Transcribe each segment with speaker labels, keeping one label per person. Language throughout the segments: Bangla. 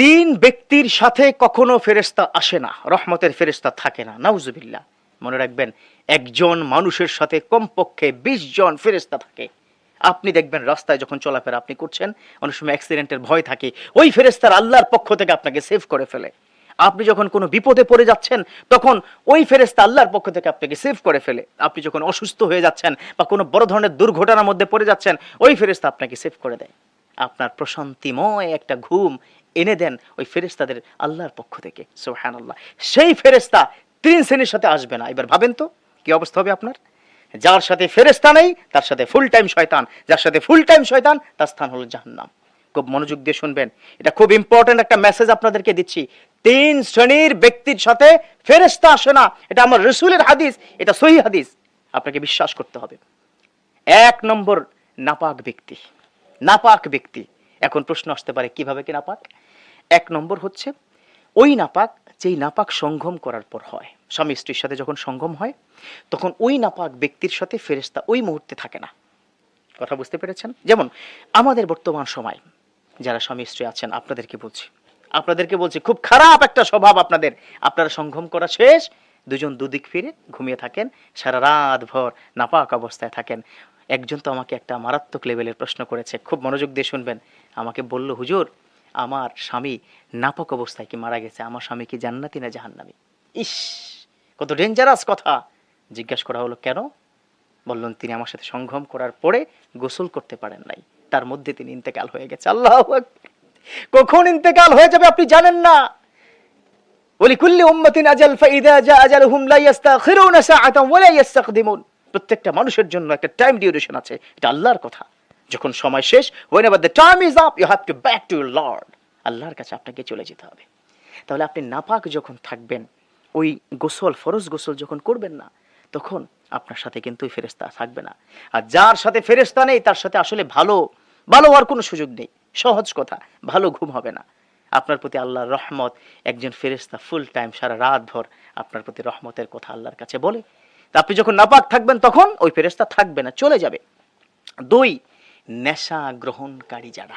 Speaker 1: তিন ব্যক্তির সাথে কখনো ফেরেস্তা আসে না, রহমতের ফেরেস্তা থাকে না। নাউজুবিল্লাহ, মনে রাখবেন, একজন মানুষের সাথে কমপক্ষে বিশ জন ফেরেস্তা থাকে। আপনি দেখবেন, রাস্তায় যখন চলাফেরা আপনি করছেন, অনেক সময় অ্যাক্সিডেন্টের ভয় থাকে। ওই ফেরেস্তার আল্লাহর পক্ষ থেকে আপনাকে সেভ করে ফেলে। আপনি যখন কোনো বিপদে পড়ে যাচ্ছেন, তখন ওই ফেরেস্তা আল্লাহর পক্ষ থেকে আপনাকে সেভ করে ফেলে। আপনি যখন অসুস্থ হয়ে যাচ্ছেন বা কোনো বড় ধরনের দুর্ঘটনার মধ্যে পড়ে যাচ্ছেন, ওই ফেরেস্তা আপনাকে সেভ করে দেয়। আপনার প্রশান্তিময় একটা ঘুম এনে দেন ওই ফেরেস্তাদের আল্লাহর পক্ষ থেকে সোহান আল্লাহ সেই ফেরেস্তা তিন শ্রেণির সাথে আসবে না। এবার ভাবেন তো, কি অবস্থা হবে আপনার? যার সাথে ফেরেস্তা নেই, তার সাথে ফুল টাইম শয়তান। যার সাথে ফুল টাইম শয়তান, তার স্থান হলো জাহান্নাম। খুব মনোযোগ দিয়ে শুনবেন। এটা খুব ইম্পর্টেন্ট একটা মেসেজ আপনাদেরকে দিচ্ছি। তিন শ্রেণির ব্যক্তির সাথে ফেরেস্তা আসে না। এটা আমার রসুলের হাদিস, এটা সহি হাদিস। আপনাকে বিশ্বাস করতে হবে। এক নম্বর নাপাক ব্যক্তি। নাপাক ব্যক্তি। এখন প্রশ্ন আসতে পারে, কীভাবে কি নাপাক? এক নম্বর হচ্ছে, ওই নাপাক যেই নাপাক সঙ্গম করার পর হয়। স্বামী স্ত্রীর সাথে যখন সঙ্গম হয়, তখন ওই নাপাক ব্যক্তির সাথে ফেরেস্তা ওই মুহূর্তে থাকে না। কথা বুঝতে পেরেছেন? যেমন, আমাদের বর্তমান সময়, যারা স্বামী স্ত্রী আছেন, আপনাদেরকে বলছি। আপনাদেরকে বলছি, খুব খারাপ একটা স্বভাব আপনাদের। আপনারা সঙ্গম করা শেষ, দুজন দুদিক ফিরে ঘুমিয়ে থাকেন, সারা রাত ভর নাপাক অবস্থায় থাকেন। একজন তো আমাকে একটা মারাত্মক লেভেলের প্রশ্ন করেছে, খুব মনোযোগ দিয়ে শুনবেন। আমাকে বলল, হুজুর আমার স্বামী নাপাক অবস্থায় কি মারা গেছে? আমার স্বামী কি জান্নাতি না জাহান্নামী? ইস, কত ডেঞ্জারাস কথা। জিজ্ঞাসা করা হলো, কেন? বললেন, তিনি আমার সাথে সংগম করার পরে গোসল করতে পারেন নাই। তার মধ্যে তিনি ইন্তেকাল হয়ে গেছে। আল্লাহ কখন ইন্তেকাল হয়ে যাবে আপনি জানেন না। ওলিকুল্লি উম্মতিন আজাল ফাইদা জা আজালহুম লা ইস্তাখিরুনা সাআতান ওয়া লা ইস্তাকদিমুন প্রত্যেকটা মানুষের জন্য একটা টাইম ডিউরেশন আছে। এটা আল্লাহর কথা। যখন সময় শেষ, whenever the time is up, you have to back to your lord. আল্লাহর কাছে আপনাকে চলে যেতে হবে। তাহলে আপনি নাপাক যখন থাকবেন, ওই গোসল, ফরজ গোসল যখন করবেন না, তখন আপনার সাথে কিন্তু ওই ফেরেস্তা থাকবে না। আর যার সাথে ফেরেস্তা নেই, তার সাথে আসলে ভালো ভালো হওয়ার কোনো সুযোগ নেই। সহজ কথা, ভালো ঘুম হবে না। আপনার প্রতি আল্লাহর রহমত, একজন ফেরেস্তা ফুল টাইম সারা রাত ভর আপনার প্রতি রহমতের কথা আল্লাহর কাছে বলে। তা আপনি যখন নাপাক থাকবেন, তখন ওই ফেরেস্তা থাকবে না, চলে যাবে। দুই নেশা গ্রহণকারী যারা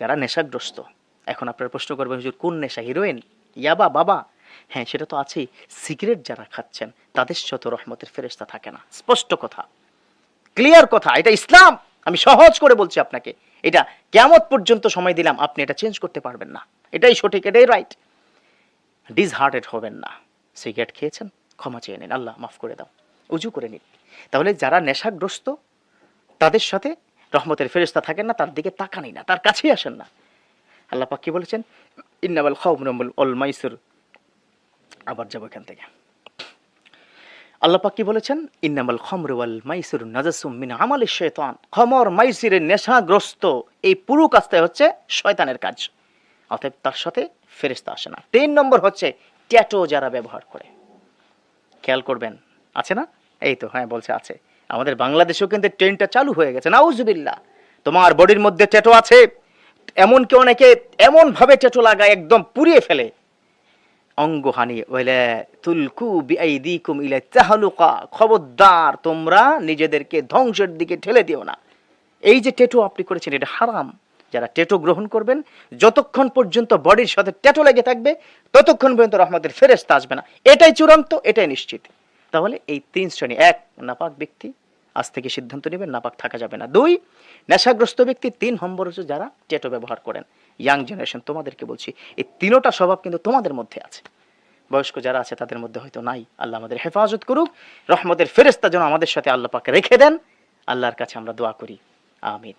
Speaker 1: যারা নেশাগ্রস্ত। এখন আপনারা প্রশ্ন করবেন, হুজুর, কোন নেশা? হিরোইন? ইয়াবা বাবা? হ্যাঁ সেটা তো আছেই। সিগারেট যারা খাচ্ছেন, তাদের শত রহমতের ফেরেস্তা থাকে না। স্পষ্ট কথা। ক্লিয়ার কথা। এটা ইসলাম। আমি সহজ করে বলছি আপনাকে। এটা কেমত পর্যন্ত সময় দিলাম। আপনি এটা চেঞ্জ করতে পারবেন না। এটাই সঠিক, এটাই রাইট। ডিসহার্টেড হবেন না। সিগারেট খেয়েছেন? ক্ষমা চেয়ে নিন। আল্লাহ মাফ করে দাও। উজু করে নিন। তাহলে যারা নেশাগ্রস্ত, তাদের সাথে রহমতের ফেরেস্তা থাকেন না, তার দিকে তাকানি না, তার কাছেই আসেন না। আল্লাহ পাক কি বলেছেন? ইন্নাবাল খাউমুল অল মাইসুর। আবার যাব এখান থেকে। আল্লাহ পাক কি বলেছেন? ইন্নামাল খমর ওয়াল মাইসুর নাজাসুম মিন আমাল শয়তান খমর মাইসিরের নেশাগ্রস্ত, এই পুরো কাজটা হচ্ছে শয়তানের কাজ। অতএব তার সাথে ফেরেস্তা আসে না। তিন নম্বর হচ্ছে ট্যাটো যারা ব্যবহার করে। খেয়াল করবেন, আছে না? এই তো হ্যাঁ বলছে, আছে। আমাদের বাংলাদেশেও কিন্তু ট্রেনটা চালু হয়ে গেছে। নাউজুবিল্লাহ। তোমার বডির মধ্যে ট্যাটো আছে। এমনকি অনেকে এমন ভাবে ট্যাটো লাগায়, একদম পুড়িয়ে ফেলে। অঙ্গহানি, ওয়ালা তুলকু তাহলুকা। খবরদার, তোমরা নিজেদেরকে ধ্বংসের দিকে ঠেলে দিও না। এই যে টেটু আপনি করেছেন, এটা হারাম। যারা টেটো গ্রহণ করবেন, যতক্ষণ পর্যন্ত বডির সাথে টেটো লেগে থাকবে, ততক্ষণ পর্যন্ত রহমতের ফেরেস্তা আসবে না। এটাই চূড়ান্ত, এটাই নিশ্চিত। তাহলে এই তিন শ্রেণি, এক, নাপাক ব্যক্তি, আজ থেকে সিদ্ধান্ত নেবেন, নাপাক থাকা যাবে না। দুই, নেশাগ্রস্ত ব্যক্তি, তিন নম্বর হচ্ছে যারা টেটো ব্যবহার করেন। ইয়াং জেনারেশন, তোমাদেরকে বলছি, এই তিনোটা স্বভাব কিন্তু তোমাদের মধ্যে আছে। বয়স্ক যারা আছে, তাদের মধ্যে হয়তো নাই। আল্লাহ আমাদের হেফাজত করুক, রহমতের ফেরেস্তা যেন আমাদের সাথে আল্লাহ পাকে রেখে দেন। আল্লাহর কাছে আমরা দোয়া করি। আমিন।